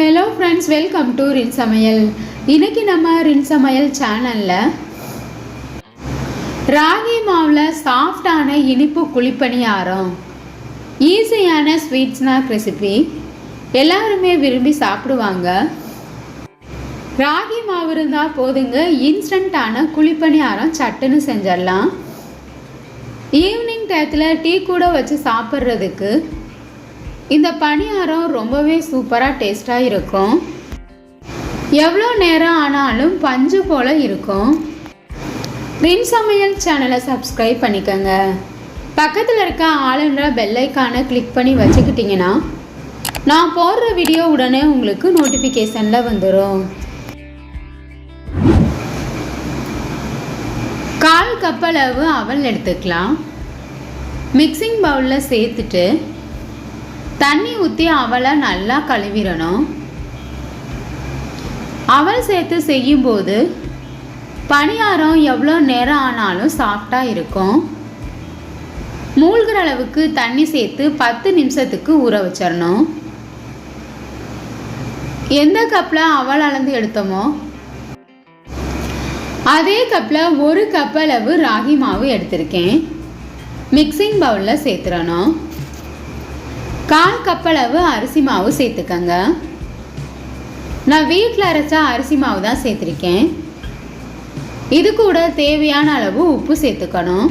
Hello friends welcome to ரின் சமையல் இன்றைக்கி நம்ம ரின் சமையல் சேனலில் ராகி மாவில் சாஃப்டான இனிப்பு குழிப்பணியாரம் ஈஸியான ஸ்வீட் ஸ்நாக் ரெசிபி எல்லாருமே விரும்பி சாப்பிடுவாங்க. ராகி மாவு இருந்தால் போதுங்க இன்ஸ்டண்ட்டான குழிப்பணியாரம் சட்டுன்னு செஞ்சிடலாம். ஈவினிங் டயத்தில் டீ கூட வச்சு சாப்பிட்றதுக்கு இந்த பணியாரம் ரொம்பவே சூப்பராக டேஸ்ட்டாக இருக்கும். எவ்வளோ நேரம் ஆனாலும் பஞ்சு போல் இருக்கும். ரின் சமையல் சேனலை சப்ஸ்கிரைப் பண்ணிக்கோங்க. பக்கத்தில் இருக்க ஆளுன்ற பெல்லைக்கானை கிளிக் பண்ணி வச்சுக்கிட்டிங்கன்னா நான் போடுற வீடியோ உடனே உங்களுக்கு நோட்டிஃபிகேஷனில் வந்துடும் கால் கப்பளவு அவல் எடுத்துக்கலாம். மிக்சிங் பவுலில் சேர்த்துட்டு தண்ணி ஊற்றி அவலை நல்லா கழுவிடணும். அவல் சேர்த்து செய்யும்போது பணியாரம் எவ்வளோ நேரம் ஆனாலும் சாஃப்டாக இருக்கும். மூழ்கிற அளவுக்கு தண்ணி சேர்த்து பத்து நிமிஷத்துக்கு ஊற வச்சிடணும். எந்த கப்பில் அவல் அளந்து எடுத்தோமோ அதே கப்பில் ஒரு கப் அளவு ராகி மாவு எடுத்திருக்கேன். மிக்சிங் பவுலில் சேர்த்துடணும். கால் கப்பளவு அரிசி மாவு சேர்த்துக்கங்க. நான் வீட்டில் அரைச்ச அரிசி மாவு தான் சேர்த்துருக்கேன். இது கூட தேவையான அளவு உப்பு சேர்த்துக்கணும்.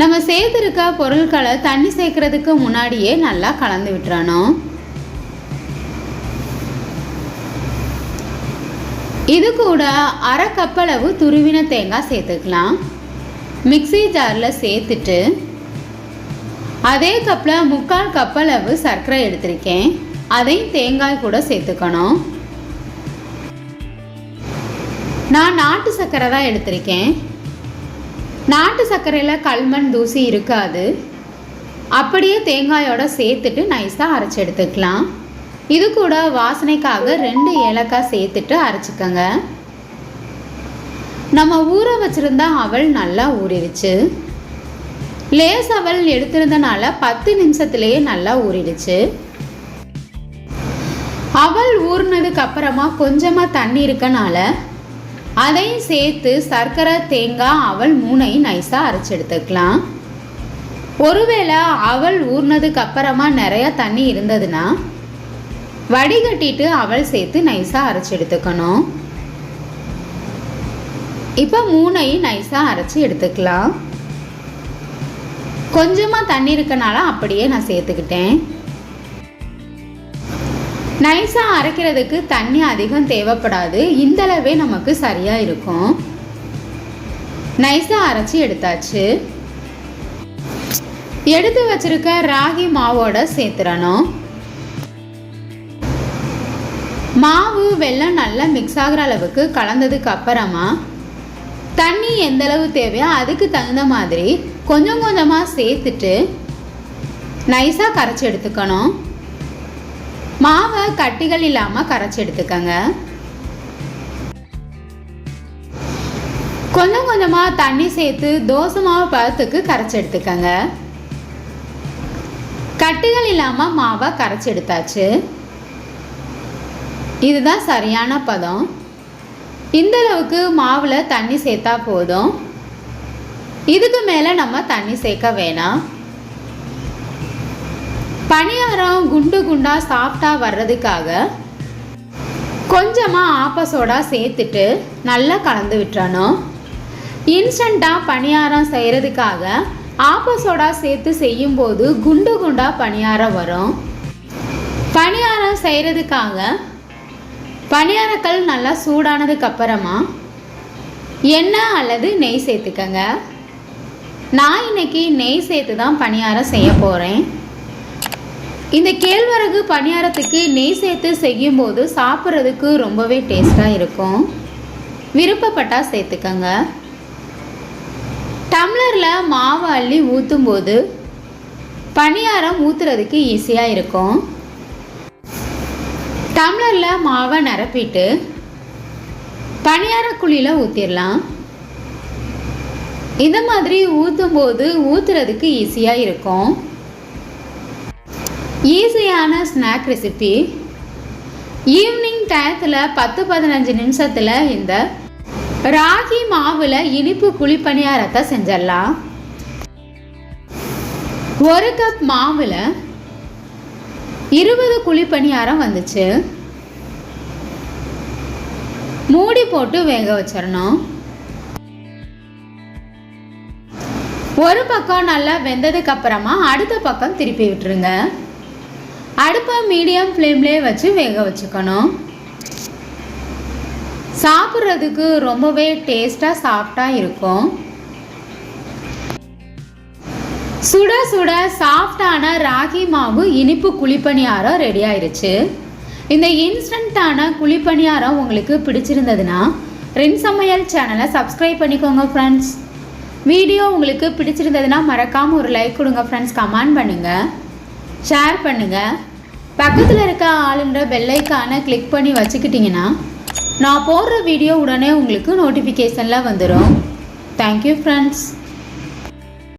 நம்ம சேர்த்துருக்க பொருட்களை தண்ணி சேர்க்கறதுக்கு முன்னாடியே நல்லா கலந்து விட்டுறணும். இது கூட அரை கப்பளவு துருவின தேங்காய் சேர்த்துக்கலாம். மிக்சி ஜாரில் சேர்த்துட்டு அதே கப்பில் முக்கால் கப்பளவு சர்க்கரை எடுத்திருக்கேன். அதையும் தேங்காய் கூட சேர்த்துக்கணும். நான் நாட்டு சர்க்கரை தான் எடுத்திருக்கேன். நாட்டு சர்க்கரையில் கல்மண் தூசி இருக்காது. அப்படியே தேங்காயோட சேர்த்துட்டு நைஸாக அரைச்சி எடுத்துக்கலாம். இது கூட வாசனைக்காக ரெண்டு ஏலக்காய் சேர்த்துட்டு அரைச்சிக்கோங்க. நம்ம ஊற வச்சுருந்தா அவள் நல்லா ஊறிடுச்சு. லேஸ் அவல் எடுத்திருந்தனால பத்து நிமிஷத்துலேயே நல்லா ஊறிடுச்சு. அவல் ஊறினதுக்கு அப்புறமா கொஞ்சமாக தண்ணி இருக்கனால அதையும் சேர்த்து சர்க்கரை தேங்காய் அவல் மூணையும் நைஸாக அரைச்சி எடுத்துக்கலாம். ஒருவேளை அவல் ஊறினதுக்கு அப்புறமா நிறையா தண்ணி இருந்ததுன்னா வடிகட்டிட்டு அவல் சேர்த்து நைஸாக அரைச்சி எடுத்துக்கணும். இப்போ மூணையும் நைஸாக அரைச்சி எடுத்துக்கலாம். கொஞ்சமாக தண்ணி இருக்கனால அப்படியே நான் சேர்த்துக்கிட்டேன். நைஸாக அரைக்கிறதுக்கு தண்ணி அதிகம் தேவைப்படாது. இந்தளவே நமக்கு சரியாக இருக்கும். நைஸாக அரைச்சி எடுத்தாச்சு. எடுத்து வச்சிருக்க ராகி மாவோட சேர்த்துறணும் மாவு வெல்லம் நல்லா மிக்ஸ் ஆகிற அளவுக்கு கலந்ததுக்கு அப்புறமா தண்ணி எந்த அளவு தேவையோ அதுக்கு தகுந்த மாதிரி கொஞ்சம் கொஞ்சமாக சேர்த்துட்டு நைஸாக கரைச்சி எடுத்துக்கணும். மாவை கட்டிகள் இல்லாமல் கரைச்சி எடுத்துக்கங்க. கொஞ்சம் கொஞ்சமாக தண்ணி சேர்த்து தோசை மாவு பழத்துக்கு கரைச்சி எடுத்துக்கங்க. கட்டிகள் இல்லாமல் மாவை கரைச்சி எடுத்தாச்சு. இதுதான் சரியான பதம். இந்தளவுக்கு மாவில் தண்ணி சேர்த்தா போதும். இதுக்கு மேலே நம்ம தண்ணி சேர்க்க வேணாம். பணியாரம் குண்டு குண்டாக சாஃப்டாக வர்றதுக்காக கொஞ்சமாக ஆப்பசோடா சேர்த்துட்டு நல்லா கலந்து விட்டுறணும். இன்ஸ்டண்ட்டாக பணியாரம் செய்கிறதுக்காக ஆப்பசோடா சேர்த்து செய்யும்போது குண்டு குண்டாக பணியாரம் வரும். பணியாரம் செய்கிறதுக்காக பணியாரக்கல் நல்லா சூடானதுக்கு அப்புறமா எண்ணெய் அல்லது நெய் சேர்த்துக்கங்க. நான் இன்னைக்கு நெய் சேர்த்து தான் பணியாரம் செய்ய போகிறேன் இந்த கேழ்வரகு பணியாரத்துக்கு நெய் சேர்த்து செய்யும்போது சாப்பிட்றதுக்கு ரொம்பவே டேஸ்ட்டாக இருக்கும். விருப்பப்பட்டால் சேர்த்துக்கங்க. டம்ளரில் மாவு அள்ளி ஊற்றும் போது பணியாரம் ஊற்றுறதுக்கு ஈஸியாக இருக்கும். டம்ளரில் மாவை நிரப்பிட்டு பணியார குழியில் ஊற்றிடலாம் இந்த மாதிரி ஊற்றும் போது ஊற்றுறதுக்கு ஈஸியாக இருக்கும். ஈஸியான ஸ்நாக் ரெசிபி ஈவினிங் டயத்தில் பத்து பதினஞ்சு நிமிஷத்தில் இந்த ராகி மாவில் இனிப்பு குழிப்பணியாரத்தை செஞ்சிடலாம். ஒரு கப் மாவில் இருபது குழிப்பணியாரம் வந்துச்சு. மூடி போட்டு வேக வச்சிடணும். ஒரு பக்கம் நல்லா வெந்ததுக்கு அப்புறமா அடுத்த பக்கம் திருப்பி விட்டுருங்க. அடுப்பை மீடியம் ஃப்ளேம்லேயே வச்சு வேக வச்சுக்கணும். சாப்பிட்றதுக்கு ரொம்பவே டேஸ்ட்டாக சாஃப்டாக இருக்கும். சுட சுட சாஃப்டான ராகி மாவு இனிப்பு குழிப்பணியாரம் ரெடி ஆயிருச்சு. இந்த இன்ஸ்டண்ட்டான குழிப்பணியாரம் உங்களுக்கு பிடிச்சிருந்ததுன்னா ரின் சமையல் சேனலை சப்ஸ்கிரைப் பண்ணிக்கோங்க ஃப்ரெண்ட்ஸ் வீடியோ உங்களுக்கு பிடிச்சிருந்ததுன்னா மறக்காமல் ஒரு லைக் கொடுங்க ஃப்ரெண்ட்ஸ் கமெண்ட் பண்ணுங்கள் ஷேர் பண்ணுங்கள் பக்கத்தில் இருக்க ஆளுன்ற பெல்லைக்கானை கிளிக் பண்ணி வச்சுக்கிட்டிங்கன்னா நான் போடுற வீடியோ உடனே உங்களுக்கு நோட்டிஃபிகேஷனில் வந்துடும் தேங்க்யூ ஃப்ரெண்ட்ஸ்